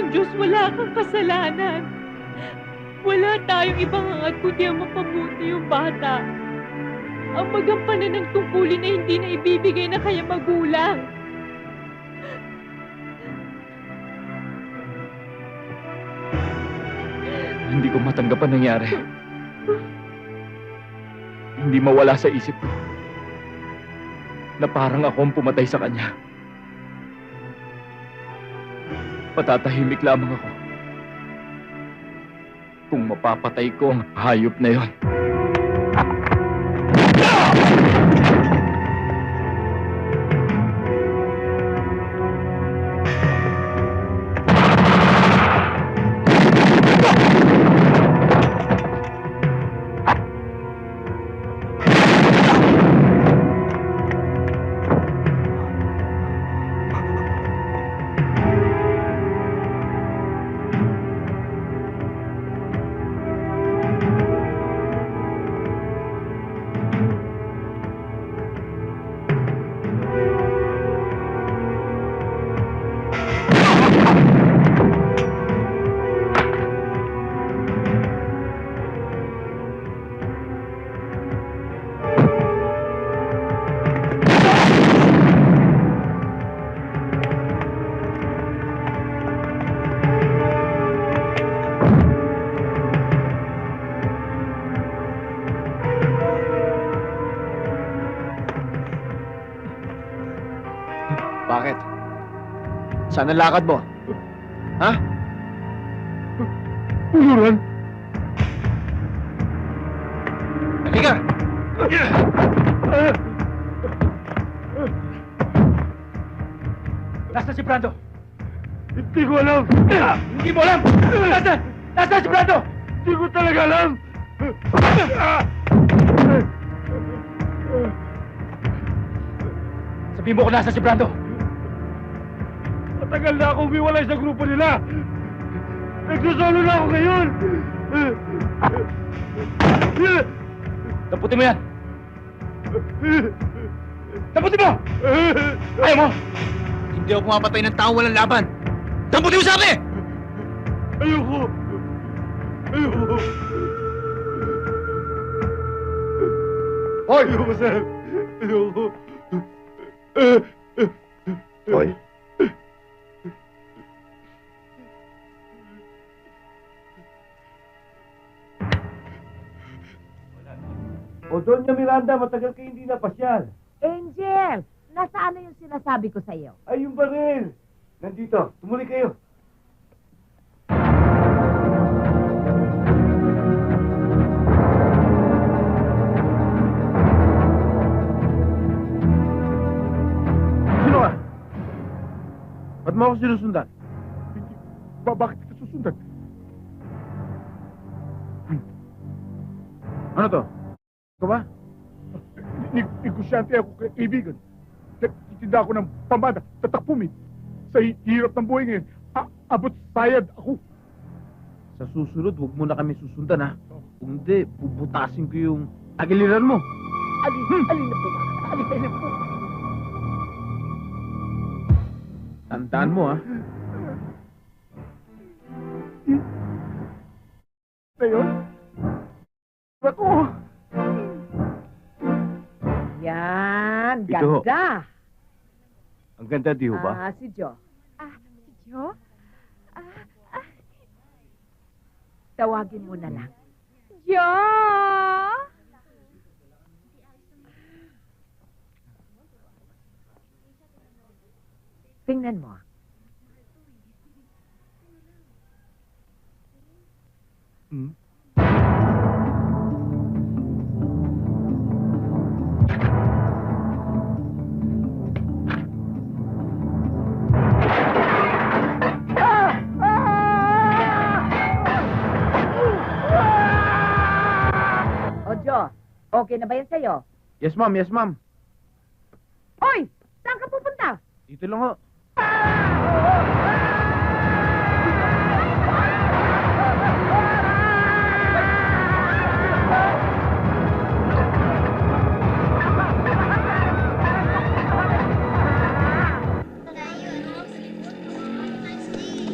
Ng Diyos wala kang kasalanan. Wala tayong ibang hangad kundi ang mapabuti yung bata. Ang magampanan ng tungkulin ay hindi na ibibigay na kaya magulang. Hindi ko matanggap ang nangyari. Hindi mawala sa isip ko na parang ako ang pumatay sa kanya. Patatahimik lamang ako kung mapapatay ko ang hayop na yon. Saan ang lakad mo? Ha? Puluran! Halika! Nasaan si Brando? Hindi ko alam! Hindi mo alam! Nasaan? Nasaan si Brando? Hindi ko talaga alam! Sabihin mo kung nasaan si Brando. Matagal na ako umiwalay sa grupo nila! Nagsusolo na ako ngayon! Taputin mo yan! Taputin mo! Ayaw mo! Hindi ako pumapatay ng tao walang laban! Taputin mo sa akin! Ayoko! Ayoko! Hoy! Ayoko, Sam! Ayoko! Hoy! O Doña Miranda, matagal kayo hindi napasyal. Angel, nasaan na yung sinasabi ko sa iyo? Ay, yung baril! Nandito, tumuli kayo. Sino ka? Ba't mo ako sinusundan? Ba bakit kita susundan? Ano to? Ba? Negosyante ako kay kaibigan. Nagtitinda ako ng pamada, tatakpumin. Sa hi- hirap ng buhay ngayon, abot sayad ako. Sa susunod, huwag mo na kami susundan, ha? Kung hindi, bubutasin ko yung tagiliran mo. Alin, alin na po? Alin na po? Tandaan mo, ha? Na yun? Ako! Yan, Ito. ganda. Ang ganda, di Ah, si Jo. Ah, si Jo? Tawagin mo na lang. Jo! Tingnan mo. Na ba yan sa'yo? Yes, ma'am. Yes, ma'am. Hoy! Saan ka pupunta? Dito lang, ho.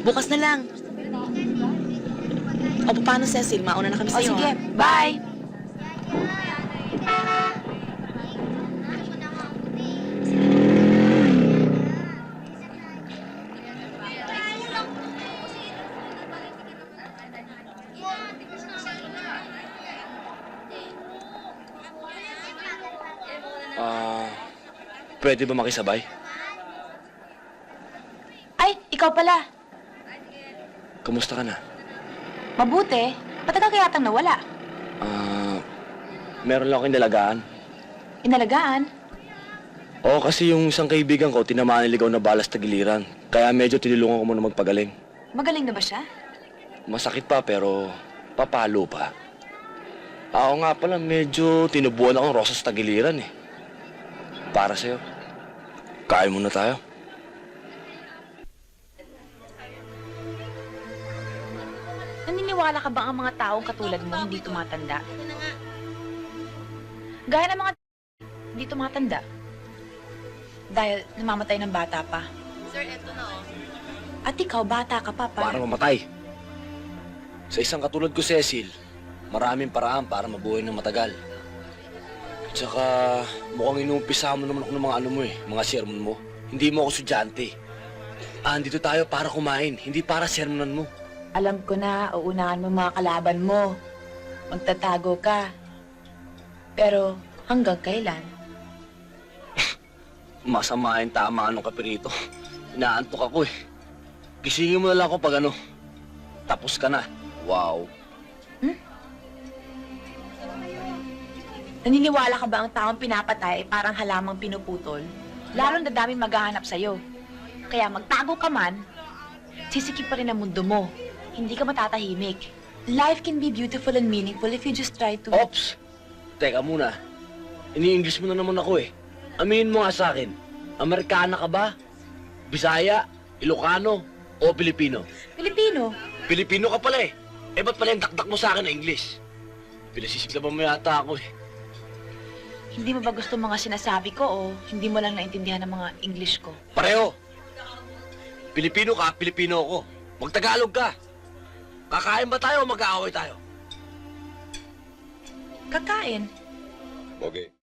Bukas na lang. O, paano, Cecil? Mauna na kami O sa'yo. sige, ha? bye! Ah, pwede ba makisabay? Ay, ikaw pala. Kamusta ka na? Mabuti. Patagal kaya tang nawala. Ah, meron lang akong dalagaan. Inalagaan. Oo, kasi yung isang kaibigan ko, tinamaan ng ligaw na balas tagiliran. Kaya medyo tinulungan ko muna magpagaling. Magaling na ba siya? Masakit pa, pero papalo pa. Ako nga pala, medyo tinubuan akong rosas tagiliran eh. Para sa'yo. Kain muna tayo. Naniniwala ka ba ang mga taong katulad mo hindi tumatanda? Gaya ng mga hindi tumatanda. Dahil namamatay ng bata pa. Sir, eto na oh. At ikaw, bata ka pa pa. Para mamatay. Sa isang katulad ko, Cecil, maraming paraan para mabuhay ng matagal. Tsaka, mukhang inuumpisa mo naman ako ng mga ano mo eh, mga sermon mo. Hindi mo ako estudyante. Ah, andito tayo para kumain, hindi para sermonan mo. Alam ko na, uunahan mo mga kalaban mo. Magtatago ka. Pero hanggang kailan? Masama yung tama anong kapirito. Inaantok ako eh. Gisingin mo na lang ako pag ano. Tapos ka na. Wow. Naniniwala ka ba ang taong pinapatay ay parang halamang pinuputol? Lalong dadaming maghahanap sa'yo. Kaya magtago ka man, sisikip pa rin ang mundo mo. Hindi ka matatahimik. Life can be beautiful and meaningful if you just try to... Ops! Teka muna. Ini-English mo na naman ako eh. Aminin mo nga sa akin. Amerikana ka ba? Bisaya? Ilocano? O Pilipino? Pilipino, Pilipino ka pala eh. Eh ba't pala yung dakdak mo sa akin na English? Pinasisiglaban mo yata ako eh. Hindi mo ba gusto mga sinasabi ko o hindi mo lang naintindihan ang mga English ko? Pareho. Pilipino ka, Pilipino ako. Magtagalog ka. Kakain ba tayo o mag-aaway tayo? Kakain. Okay.